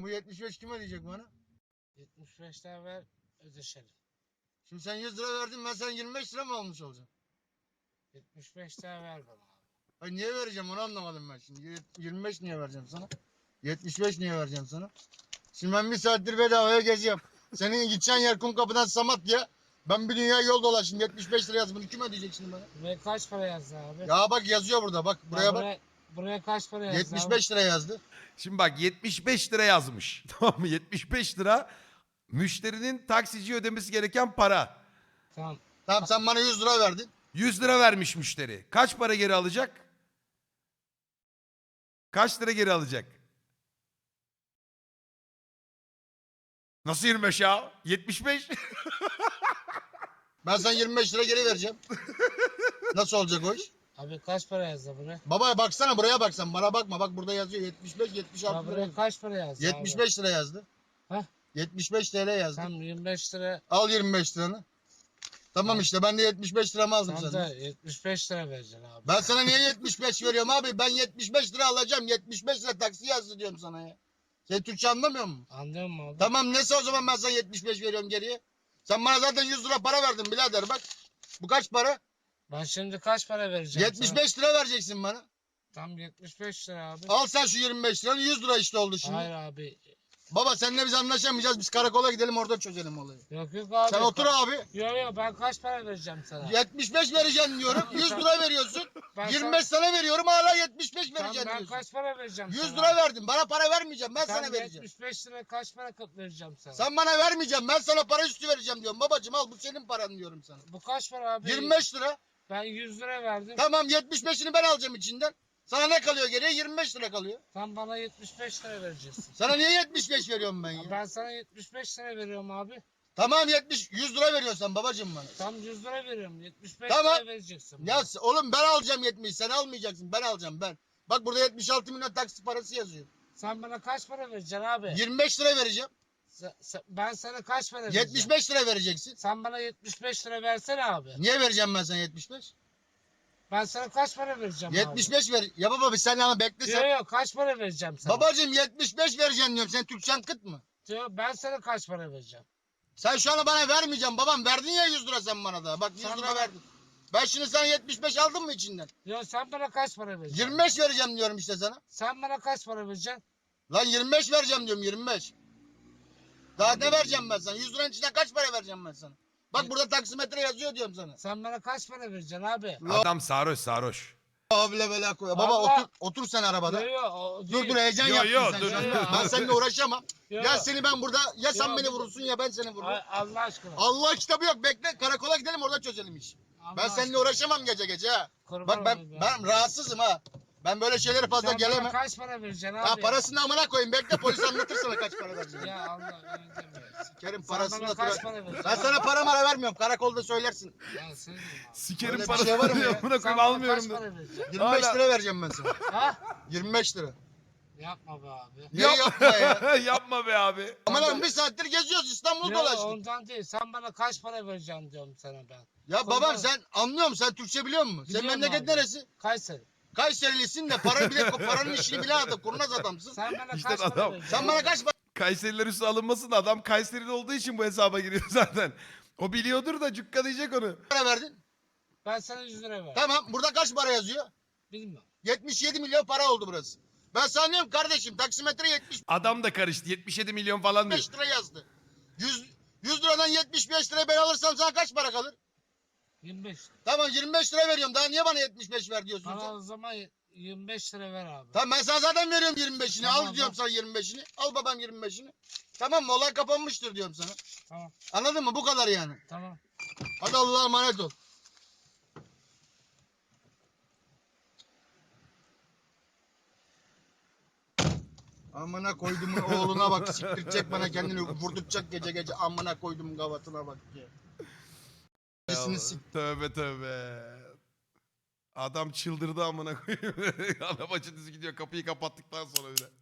Bu 75 kim ödeyecek bana? 75 lira ver ödeşelim. Şimdi sen 100 lira verdin ben sen 25 lira mı almış olacağım? 75 lira ver bana abi. Ay niye vereceğim onu anlamadım ben şimdi. Yet- 25 niye vereceğim sana? 75 niye vereceğim sana? Şimdi ben bir saattir bedavaya geziyorum. Senin gideceğin yer kum kapıdan Samatya. Ben bir dünya yol dolaştım. 75 lira yaz. Bunu kim ödeyecek şimdi bana? Buraya kaç para yazdı abi? Ya bak yazıyor burada bak. Ya Buraya bak. Buraya, kaç para yazdı 75 lira yazdı. Şimdi bak 75 lira yazmış. Tamam mı? 75 lira müşterinin taksiciye ödemesi gereken para. Tamam. Tamam sen bana 100 lira verdin. 100 lira vermiş müşteri. Kaç para geri alacak? Kaç lira geri alacak? Nasıl 25 ya? 75. Ben sana 25 lira geri vereceğim. Nasıl olacak o iş? Abi kaç para yazdı buraya? Baba baksana buraya bak sen. Bana bakma. Bak burada yazıyor 75 Ya 76 lira. buraya kaç para yazdı abi? 75 lira yazdı. Heh. 75 TL yazdı. Tam 25 lira. Al 25 liranı. Tamam işte ben de 75 liramı aldım Tam da senden. 75 lira vereceksin abi. Ben sana niye 75 veriyorum abi? Ben 75 lira alacağım. 75 lira taksi yazdı diyorum sana ya. Sen Türkçe anlamıyor musun? Anlıyor musun abi? Tamam neyse o zaman ben sana 75 veriyorum geriye. Sen bana zaten 100 lira para verdin birader bak. Bu kaç para? Ben şimdi kaç para vereceğim 75 lira vereceksin bana. sana? Tam 75 lira abi. Al sen şu 25 liranı 100 lira işte oldu şimdi. Hayır abi. Baba seninle biz anlaşamayacağız. Biz karakola gidelim orada çözelim olayı. Yok yok abi. Sen otur abi. Yok yok ben kaç para vereceğim sana? 75 vereceğim diyorum. 100 lira veriyorsun. Ben 25 sana veriyorum hala 75 Tamam, vereceğim ben diyorsun. kaç para vereceğim 100 sana? lira verdim. Bana para vermeyeceğim. Ben sana vereceğim. 75 lira kaç para kap vereceğim sana? Sen bana vermeyeceğim. Ben sana para üstü vereceğim diyorum. Babacım al bu senin paran diyorum sana. Bu kaç para abi? 25 lira. Ben 100 lira verdim. Tamam 75'ini ben alacağım içinden. Sana ne kalıyor geriye? 25 lira kalıyor. Sen bana 75 lira vereceksin. Sana niye 75 veriyorum ben Ya ben sana 75 lira veriyorum abi. Tamam 70 100 lira veriyorsan babacım bana. Tam 100 lira veriyorum. 75 Tamam. lira vereceksin. Ya s- oğlum ben alacağım 70 sen almayacaksın ben alacağım ben. Bak burada 76 milyon taksi parası yazıyor. Sen bana kaç para vereceksin abi? 25 lira vereceğim. Sen- sen- ben sana kaç para vereceğim? 75 lira vereceksin. Sen bana 75 lira versene abi. Niye vereceğim ben sana 75? Ben sana kaç para vereceğim 75 ver. Ya baba bir sen ama bekle abi? sen. Yok yok kaç para vereceğim sana? Babacım 75 vereceğim diyorum. Sen Türkçen kıt mı? Diyor, ben sana kaç para vereceğim? Sen şu anda bana vermeyeceğim babam. Verdin ya 100 lira sen bana da. Bak 100 Sen lira bana- verdin. Ben şimdi sana 75 aldım mı içinden? Diyor sen bana kaç para vereceksin? 25 vereceğim diyorum işte sana. Sen bana kaç para vereceksin? Lan 25 vereceğim diyorum 25. Daha ne vereceğim ben sana? 100 liranın içinden kaç para vereceğim ben sana? Bak burada taksimetre yazıyor diyorum sana. Sen bana kaç para vereceksin abi? Adam sarhoş sarhoş. Abla bela koy. Baba Vallahi- otur otur sen arabada. Yok yok. o Dur değil. dur heyecan Yo, yaptın yo, sen. dur, dur. Ben seninle uğraşamam. Yok, Ya seni ben burada ya sen Yo, beni dur. vurursun ya ben seni vururum. Allah aşkına. Allah kitabı yok bekle karakola gidelim orada çözelim iş. Allah Ben seninle aşkına. uğraşamam gece gece ha. Kurban Bak ben ya. ben rahatsızım ha. Ben böyle şeylere fazla Sen bana gelemem. kaç para vereceksin abi? Ha parasını amına koyayım bekle polis anlatır vereceğim. Ya Allah öyle deme. Kerim Sen parasını da para vereceksin? Ben sana para mara vermiyorum karakolda söylersin. Ya. Sikerim Öyle bir parasını şey var mı ya? Buna koyayım almıyorum kaç da. para vereceksin? 25 Hala- lira vereceğim ben sana. Ha? 25 lira. Yapma be abi. Niye yapma ya? Yapma be abi. Ama lan bir saattir geziyoruz İstanbul'u Yok dolaştık. ondan değil. Sen bana kaç para vereceksin diyorum sana ben. Ya babam sen anlıyor musun? Sen Türkçe biliyor musun? Sen Biliyorum memleket abi. neresi? Kayseri. Kayserilisin de para bile paranın işini bile adam. Kurnaz adamsın. Sen bana İşte kaç para adam. vereceksin? Sen bana kaç Kayseriler üstü alınmasın da adam Kayserili olduğu için bu hesaba giriyor zaten. O biliyordur da cukka diyecek onu. para verdin? Ben sana 100 lira ver. Tamam burada kaç para yazıyor? Bilmiyorum. 77 milyon para oldu burası. Ben sana diyorum kardeşim taksimetre 75 Adam da karıştı. 77 milyon falan diyor. lira yazdı. 100, 100 liradan 75 lira ben alırsam sana kaç para kalır? 25. Tamam 25 lira veriyorum. Daha niye bana 75 ver diyorsun Bana sen? o zaman 25 lira ver abi. Tamam ben sana zaten veriyorum 25'ini. Tamam, Al diyorum tamam. sana 25'ini. Al babam 25'ini. Tamam mı? Olay kapanmıştır diyorum sana. Tamam. Anladın mı? Bu kadar yani. Tamam. Hadi Allah'a emanet ol. Amına koydumun oğluna bak siktirecek bana kendini vurduracak gece gece amına koydumun gavatına bak sik. Tövbe tövbe. Adam çıldırdı amına koyayım. Arabacı düz gidiyor kapıyı kapattıktan sonra bir de.